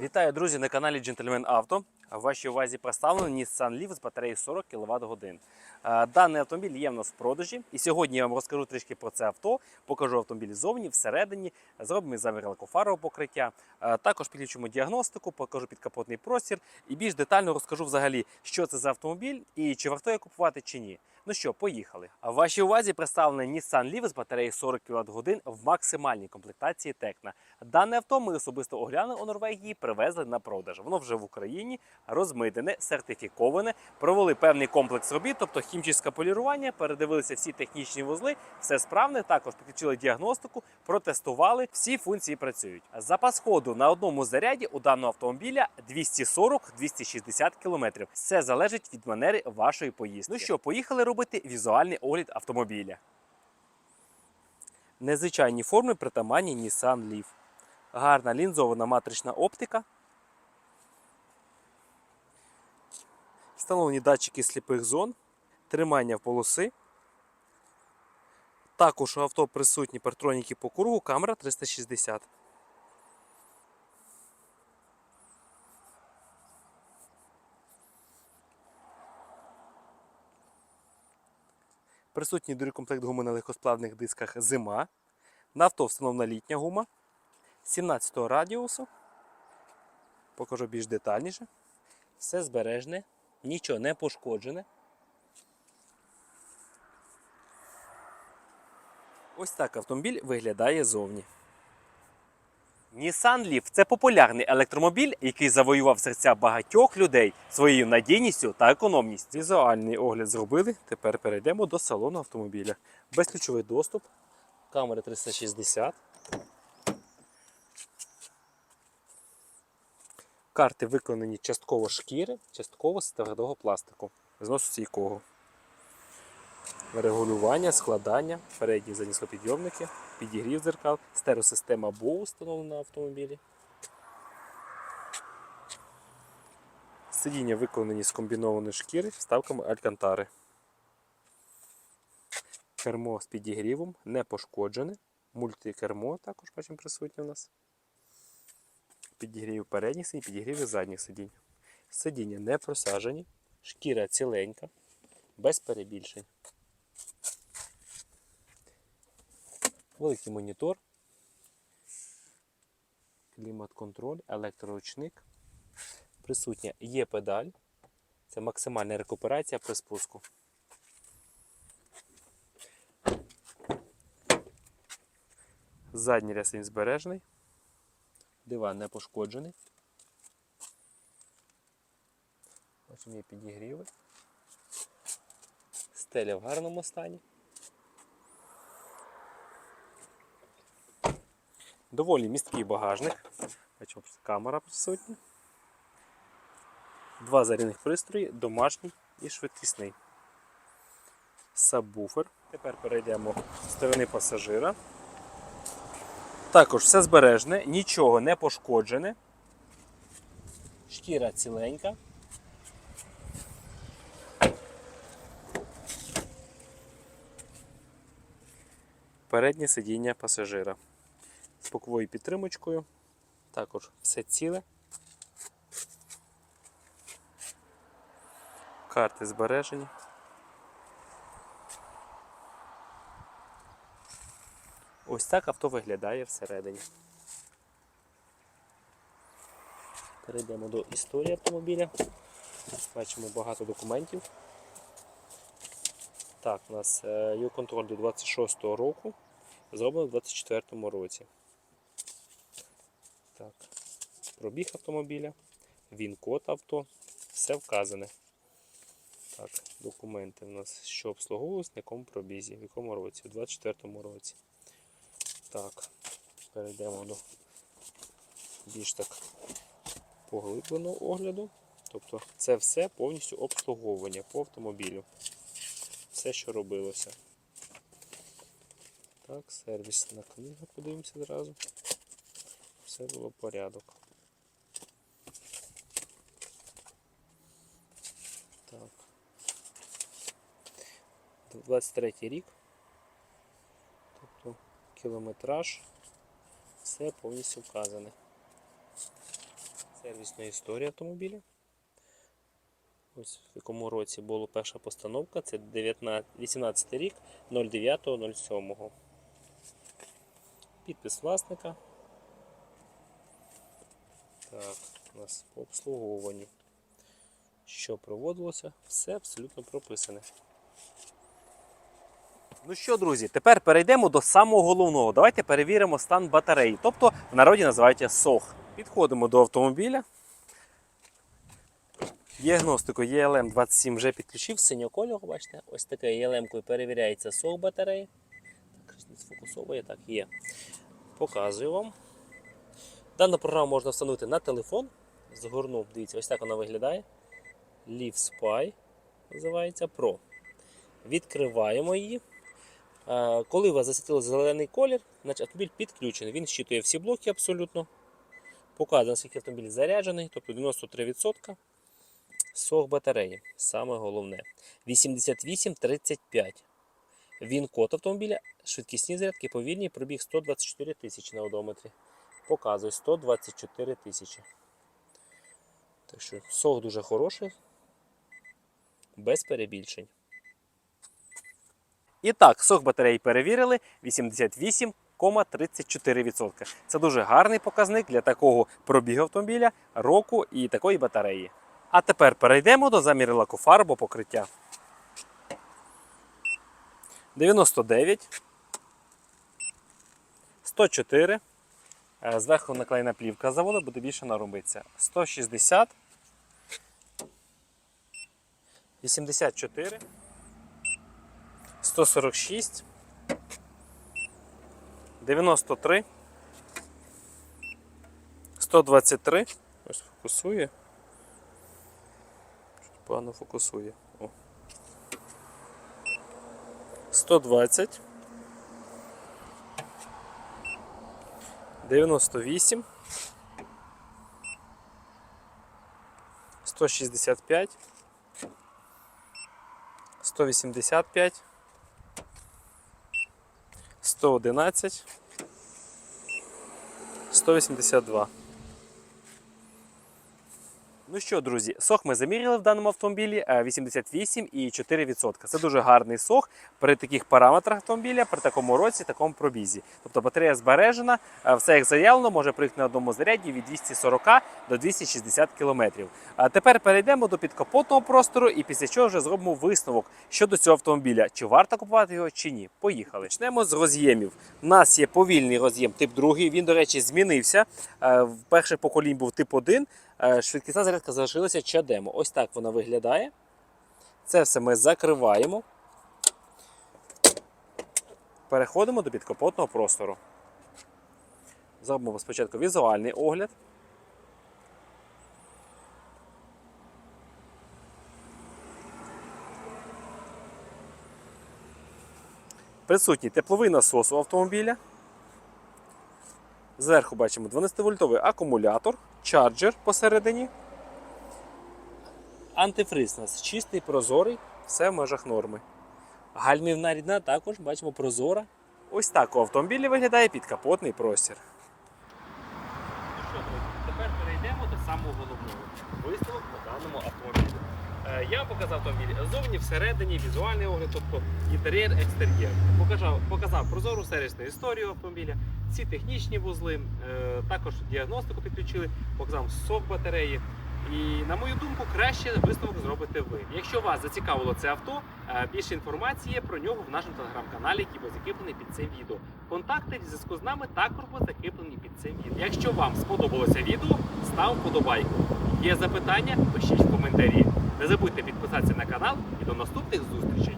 Вітаю, друзі, на каналі Gentleman Auto. В вашій увазі представлений Nissan Leaf з батареєю 40 кВт годин. Е, Даний автомобіль є в нас в продажі, і сьогодні я вам розкажу трішки про це авто. Покажу автомобіль ззовні, всередині, зробимо замір лакофарового покриття. Е, Також підключимо діагностику, покажу підкапотний простір і більш детально розкажу взагалі, що це за автомобіль і чи варто його купувати чи ні. Ну що, поїхали. В вашій увазі представлений Nissan Leaf з батареєю 40 кВт годин в максимальній комплектації Tecna. Дане авто ми особисто оглянули у Норвегії, привезли на продаж. Воно вже в Україні розмитене, сертифіковане, провели певний комплекс робіт, тобто хімчистське полірування, передивилися всі технічні вузли, все справне. Також підключили діагностику, протестували. Всі функції працюють. Запас ходу на одному заряді у даного автомобіля 240-260 км. Все залежить від манери вашої поїздки. Ну що, поїхали робити візуальний огляд автомобіля. Незвичайні форми притаманні Nissan Leaf. Гарна лінзована матрична оптика. Встановлені датчики сліпих зон, тримання в полоси. Також у авто присутні партроніки по кругу, камера 360. Присутній дурікомплект гуми на легкосплавних дисках зима. На авто літня гума 17 радіусу. Покажу більш детальніше. Все збережне, нічого не пошкоджене. Ось так автомобіль виглядає зовні. Nissan Leaf – це популярний електромобіль, який завоював серця багатьох людей своєю надійністю та економністю. Візуальний огляд зробили. Тепер перейдемо до салону автомобіля. Безключовий доступ, камери 360. Карти виконані частково шкіри, частково з твердого пластику. Зносу стійкого. Регулювання, складання, передні задні склопідйомники, підігрів дзеркал, стереосистема BOSE встановлена на автомобілі. Сидіння виконані з комбінованої шкіри вставками алькантари. Кермо з підігрівом не пошкоджене. Мультикермо також бачимо присутнє у нас. Підігрів передніх сидінь, підігрів задніх сидінь. Сидіння не просажені, шкіра ціленька, без перебільшень. Великий монітор, клімат-контроль, електроручник. Присутня є педаль. Це максимальна рекуперація при спуску. Задній рясень збережений. Диван не пошкоджений. Бачимо є підігріви. Стеля в гарному стані. Доволі місткий багажник. Бачимо, камера присутня. Два зарядних пристрої, домашній і швидкісний. Сабвуфер. Тепер перейдемо з сторони пасажира. Також все збережне, нічого не пошкоджене. Шкіра ціленька. Переднє сидіння пасажира з боковою підтримочкою. Також все ціле. Карти збережені. Ось так авто виглядає всередині. Перейдемо до історії автомобіля. Бачимо багато документів. Так, у нас е, його контроль до 26-го року, зроблено в 24-му році. Так, пробіг автомобіля, він код авто, все вказане. Так, документи у нас, що обслуговувалось, на якому пробізі, в якому році, у 24-му році. Так, перейдемо до більш так поглибленого огляду. Тобто це все повністю обслуговування по автомобілю. Все, що робилося. Так, сервісна книга, подивимося зразу. Все було порядок. Так. 23 рік. Тобто кілометраж. Все повністю вказане. Сервісна історія автомобіля. Ось в якому році була перша постановка. Це 19, 18 рік 09.07. Підпис власника. Так, у нас по обслуговуванню. Що проводилося, все абсолютно прописане. Ну що, друзі, тепер перейдемо до самого головного. Давайте перевіримо стан батареї, тобто в народі називають СОХ. Підходимо до автомобіля. Діагностику ELM 27 вже підключив синього бачите, ось таке ELM перевіряється сох батареї. Так, не сфокусовує, так, є. Показую вам. Дану програму можна встановити на телефон. Згорнув, дивіться, ось так вона виглядає. Leaf Spy називається Pro. Відкриваємо її. Е, Коли у вас засвітили зелений колір, значить автомобіль підключений. Він щитує всі блоки абсолютно. Показує, наскільки автомобіль заряджений, тобто 93%. Сох батареї. Саме головне. 8835. Він код автомобіля, швидкісні зарядки, повільні, пробіг 124 тисячі на одометрі. Показує 124 тисячі. Так що сох дуже хороший, без перебільшень. І так, сок батареї перевірили 88,34%. Це дуже гарний показник для такого пробігу автомобіля, року і такої батареї. А тепер перейдемо до заміру лаку фарбу покриття. 99, 104. Е, Зверху наклеєна плівка заводу, буде більше наробиться. 160, 84. 146, 93, 123. Ось фокусує. Погано фокусує. О. 120. 98. 165. 185. 111, 182. Ну що, друзі, сох ми заміряли в даному автомобілі е, 88,4%. Це дуже гарний сох при таких параметрах автомобіля, при такому році, такому пробізі. Тобто батарея збережена, е, все як заявлено, може приїхати на одному заряді від 240 до 260 км. А тепер перейдемо до підкапотного простору і після чого вже зробимо висновок щодо цього автомобіля. Чи варто купувати його, чи ні. Поїхали. Почнемо з роз'ємів. У нас є повільний роз'єм тип 2. Він, до речі, змінився. Е, В перших поколінь був тип 1. Е, Швидкісна зарядка залишилася чадемо. Ось так вона виглядає. Це все ми закриваємо. Переходимо до підкапотного простору. Зробимо спочатку візуальний огляд. Присутній тепловий насос у автомобіля. Зверху бачимо 12-вольтовий акумулятор, чарджер посередині. Антифриз у нас чистий, прозорий, все в межах норми. Гальмівна рідна також бачимо прозора. Ось так у автомобілі виглядає підкапотний простір. Ну що, друзі, тепер перейдемо до самого головного висновок по даному автомобілю. Е, Я показав автомобіль ззовні, всередині, візуальний огляд, тобто інтер'єр, екстер'єр. Показав, показав прозору сервісну історію автомобіля, всі технічні вузли, е, також діагностику підключили, показав сок батареї. І на мою думку, краще висновок зробите ви. Якщо вас зацікавило це авто, е, більше інформації про нього в нашому телеграм-каналі, який буде закріплений під цим відео. Контакти в зв'язку з нами також будуть закріплені під цим відео. Якщо вам сподобалося відео, став вподобайку. Є запитання, пишіть в коментарі. Не забудьте підписатися на канал і до наступних зустрічей.